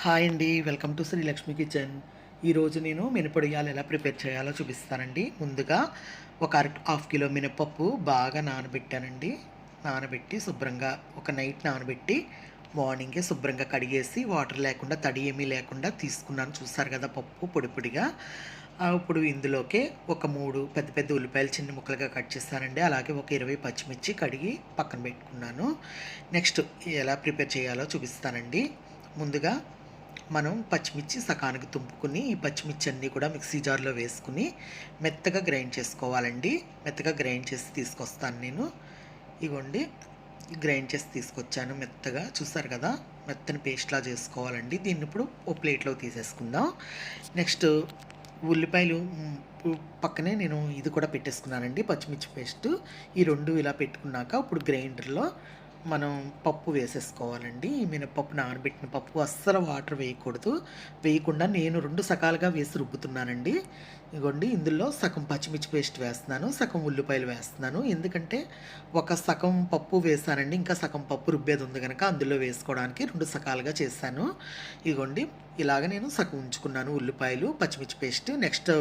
Hi అండి welcome to Shri Lakshmi kitchen ఈరోజు నేను మినపొడియాలు ఎలా ప్రిపేర్ చేయాలో చూపిస్తానండి. ముందుగా ఒక అర హాఫ్ కిలో మినపప్పు బాగా నానబెట్టానండి. నానబెట్టి శుభ్రంగా ఒక నైట్ నానబెట్టి మార్నింగే శుభ్రంగా కడిగేసి వాటర్ లేకుండా తడి ఏమీ లేకుండా తీసుకున్నాను. చూసారు కదా పప్పు పొడి పొడిగా. ఇప్పుడు ఇందులోకే ఒక మూడు పెద్ద పెద్ద ఉల్లిపాయలు చిన్న ముక్కలుగా కట్ చేస్తానండి. అలాగే ఒక ఇరవై పచ్చిమిర్చి కడిగి పక్కన పెట్టుకున్నాను. నెక్స్ట్ ఎలా ప్రిపేర్ చేయాలో చూపిస్తానండి. ముందుగా మనం పచ్చిమిర్చి సకానికి తుంపుకుని ఈ పచ్చిమిర్చి అన్నీ కూడా మిక్సీ జార్లో వేసుకుని మెత్తగా గ్రైండ్ చేసుకోవాలండి. మెత్తగా గ్రైండ్ చేసి తీసుకొస్తాను నేను. ఇగోండి గ్రైండ్ చేసి తీసుకొచ్చాను మెత్తగా. చూసారు కదా మెత్తని పేస్ట్లా చేసుకోవాలండి. దీన్ని ఇప్పుడు ఓ ప్లేట్లో తీసేసుకుందాం. నెక్స్ట్ ఉల్లిపాయలు పక్కనే నేను ఇది కూడా పెట్టేసుకున్నానండి పచ్చిమిర్చి పేస్ట్. ఈ రెండు ఇలా పెట్టుకున్నాక ఇప్పుడు గ్రైండర్లో మనం పప్పు వేసేసుకోవాలండి. మినపప్పు నానబెట్టిన పప్పు అస్సలు వాటర్ వేయకూడదు. వేయకుండా నేను రెండు సకాలుగా వేసి రుబ్బుతున్నానండి. ఇగోండి ఇందులో సగం పచ్చిమిర్చి పేస్ట్ వేస్తున్నాను సగం ఉల్లిపాయలు వేస్తున్నాను. ఎందుకంటే ఒక సగం పప్పు వేసానండి ఇంకా సగం పప్పు రుబ్బేది ఉంది కనుక అందులో వేసుకోవడానికి రెండు సకాలుగా చేశాను. ఇగోండి ఇలాగ నేను సగం ఉంచుకున్నాను ఉల్లిపాయలు పచ్చిమిర్చి పేస్ట్. నెక్స్ట్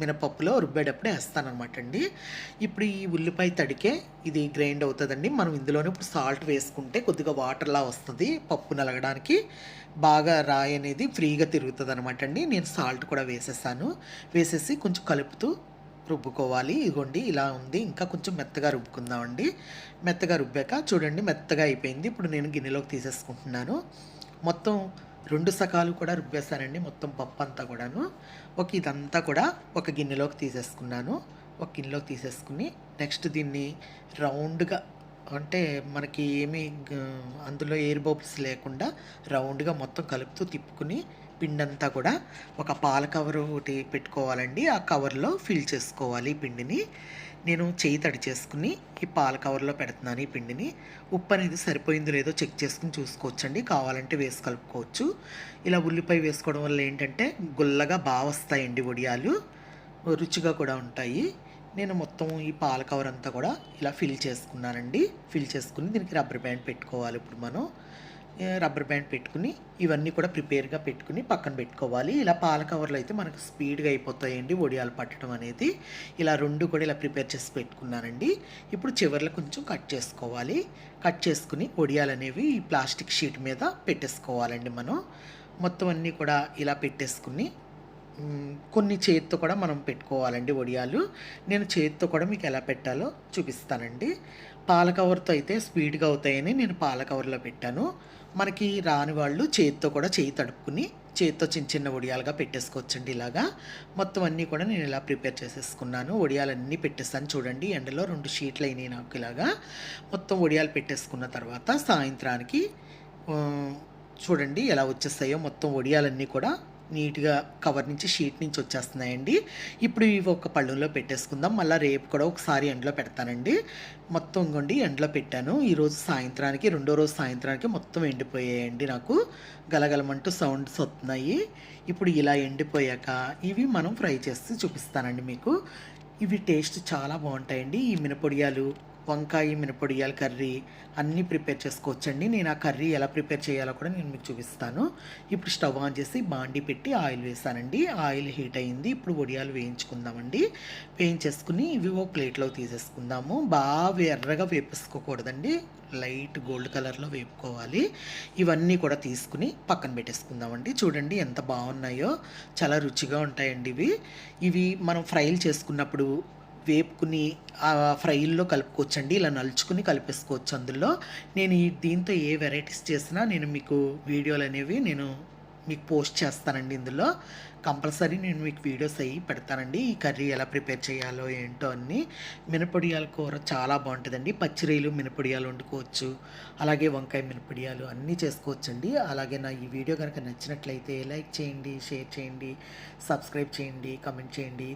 మినపప్పులో రుబ్బేటప్పుడే వేస్తానమాట అండి ఇప్పుడు ఈ ఉల్లిపాయ తడికే ఇది గ్రైండ్ అవుతుందండి. మనం ఇందులోనే ఇప్పుడు సాల్ట్ వేసుకుంటే కొద్దిగా వాటర్లా వస్తుంది పప్పు నలగడానికి. బాగా రాయి అనేది ఫ్రీగా తిరుగుతుంది అనమాట అండి నేను సాల్ట్ కూడా వేసేసాను. వేసేసి కొంచెం కలుపుతూ రుబ్బుకోవాలి. ఇదిగోండి ఇలా ఉంది. ఇంకా కొంచెం మెత్తగా రుబ్బుకుందామండి. మెత్తగా రుబ్బాక చూడండి మెత్తగా అయిపోయింది. ఇప్పుడు నేను గిన్నెలోకి తీసేసుకుంటున్నాను. మొత్తం రెండు సకాలు కూడా రుబ్బేశానండి మొత్తం పప్పు అంతా కూడాను. ఒక ఇదంతా కూడా ఒక గిన్నెలోకి తీసేసుకున్నాను. ఒక గిన్నెలోకి తీసేసుకుని నెక్స్ట్ దీన్ని రౌండ్గా అంటే మనకి ఏమీ అందులో ఎయిర్ బబుల్స్ లేకుండా రౌండ్గా మొత్తం కలుపుతూ తిప్పుకుని పిండంతా కూడా ఒక పాల కవర్ ఒకటి పెట్టుకోవాలండి. ఆ కవర్లో ఫిల్ చేసుకోవాలి ఈ పిండిని. నేను చేయి తడి చేసుకుని ఈ పాల కవర్లో పెడుతున్నాను ఈ పిండిని. ఉప్పు అనేది సరిపోయిందో లేదో చెక్ చేసుకుని చూసుకోవచ్చండి. కావాలంటే వేసి కలుపుకోవచ్చు. ఇలా ఉల్లిపాయ వేసుకోవడం వల్ల ఏంటంటే గుల్లగా బాగా వస్తాయండి వడియాలు. రుచిగా కూడా ఉంటాయి. నేను మొత్తం ఈ పాల కవర్ అంతా కూడా ఇలా ఫిల్ చేసుకున్నానండి. ఫిల్ చేసుకుని దీనికి రబ్బర్ బ్యాండ్ పెట్టుకోవాలి ఇప్పుడు మనం. రబ్బర్ బ్యాండ్ పెట్టుకుని ఇవన్నీ కూడా ప్రిపేర్గా పెట్టుకుని పక్కన పెట్టుకోవాలి. ఇలా పాల కవర్లు అయితే మనకు స్పీడ్గా అయిపోతాయండి వడియాలు పట్టడం అనేది. ఇలా రెండు కూడా ఇలా ప్రిపేర్ చేసి పెట్టుకున్నానండి. ఇప్పుడు చివర్లో కొంచెం కట్ చేసుకోవాలి. కట్ చేసుకుని వడియాలు అనేవి ఈ ప్లాస్టిక్ షీట్ మీద పెట్టేసుకోవాలండి మనం. మొత్తం అన్నీ కూడా ఇలా పెట్టేసుకుని కొన్ని చేతితో కూడా మనం పెట్టుకోవాలండి వడియాలు నేను చేతితో కూడా మీకు ఎలా పెట్టాలో చూపిస్తానండి. పాల కవర్తో అయితే స్పీడ్గా అవుతాయని నేను పాల కవర్లో పెట్టాను. మనకి రాని వాళ్ళు చేతితో కూడా చేయి తడుపుకుని చేతితో చిన్న చిన్న వడియాలుగా పెట్టేసుకోవచ్చండి ఇలాగా. మొత్తం అన్నీ కూడా నేను ఇలా ప్రిపేర్ చేసేసుకున్నాను. వడియాలన్నీ పెట్టేస్తాను చూడండి ఎండలో రెండు షీట్లు అయినాయి నాకు ఇలాగా. మొత్తం వడియాలు పెట్టేసుకున్న తర్వాత సాయంత్రానికి చూడండి ఎలా వచ్చేస్తాయో మొత్తం వడియాలన్నీ కూడా నీట్గా కవర్ నుంచి షీట్ నుంచి వచ్చేస్తున్నాయండి. ఇప్పుడు ఇవి ఒక పళ్ళులో పెట్టేసుకుందాం. మళ్ళీ రేపు కూడా ఒకసారి ఎండలో పెడతానండి. మొత్తం ఇంకోండి ఎండలో పెట్టాను. ఈరోజు సాయంత్రానికి రెండో రోజు సాయంత్రానికి మొత్తం ఎండిపోయాయండి నాకు. గలగలమంటూ సౌండ్స్ వస్తున్నాయి. ఇప్పుడు ఇలా ఎండిపోయాక ఇవి మనం ఫ్రై చేసి చూపిస్తానండి మీకు. ఇవి టేస్ట్ చాలా బాగుంటాయండి. ఈ మినపొడియాలు వంకాయ మినపొడియాల కర్రీ అన్నీ ప్రిపేర్ చేసుకోవచ్చండి. నేను ఆ కర్రీ ఎలా ప్రిపేర్ చేయాలో కూడా నేను మీకు చూపిస్తాను. ఇప్పుడు స్టవ్ ఆన్ చేసి బాండి పెట్టి ఆయిల్ వేసానండి. ఆయిల్ హీట్ అయింది. ఇప్పుడు వడియాలు వేయించుకుందామండి. వేయించేసుకుని ఇవి ఒక ప్లేట్లో తీసేసుకుందాము. బాగా ఎర్రగా వేపేసుకోకూడదండి. లైట్ గోల్డ్ కలర్లో వేపుకోవాలి. ఇవన్నీ కూడా తీసుకుని పక్కన పెట్టేసుకుందామండి. చూడండి ఎంత బాగున్నాయో. చాలా రుచిగా ఉంటాయండి ఇవి. ఇవి మనం ఫ్రైలు చేసుకున్నప్పుడు వేపుకుని ఫ్రైల్లో కలుపుకోవచ్చండి. ఇలా నలుచుకుని కలిపేసుకోవచ్చు అందులో. నేను దీంతో ఏ వెరైటీస్ చేసినా నేను మీకు వీడియోలు అనేవి నేను మీకు పోస్ట్ చేస్తానండి ఇందులో. కంపల్సరీ నేను మీకు వీడియోస్ అయ్యి పెడతానండి. ఈ కర్రీ ఎలా ప్రిపేర్ చేయాలో ఏంటో అన్నీ. మినపొడియాల కూర చాలా బాగుంటుందండి. పచ్చిరీలు మినపొడియాలు వండుకోవచ్చు. అలాగే వంకాయ మినపొడియాలు అన్నీ చేసుకోవచ్చండి. అలాగే నా ఈ వీడియో కనుక నచ్చినట్లయితే లైక్ చేయండి షేర్ చేయండి సబ్స్క్రైబ్ చేయండి కమెంట్ చేయండి.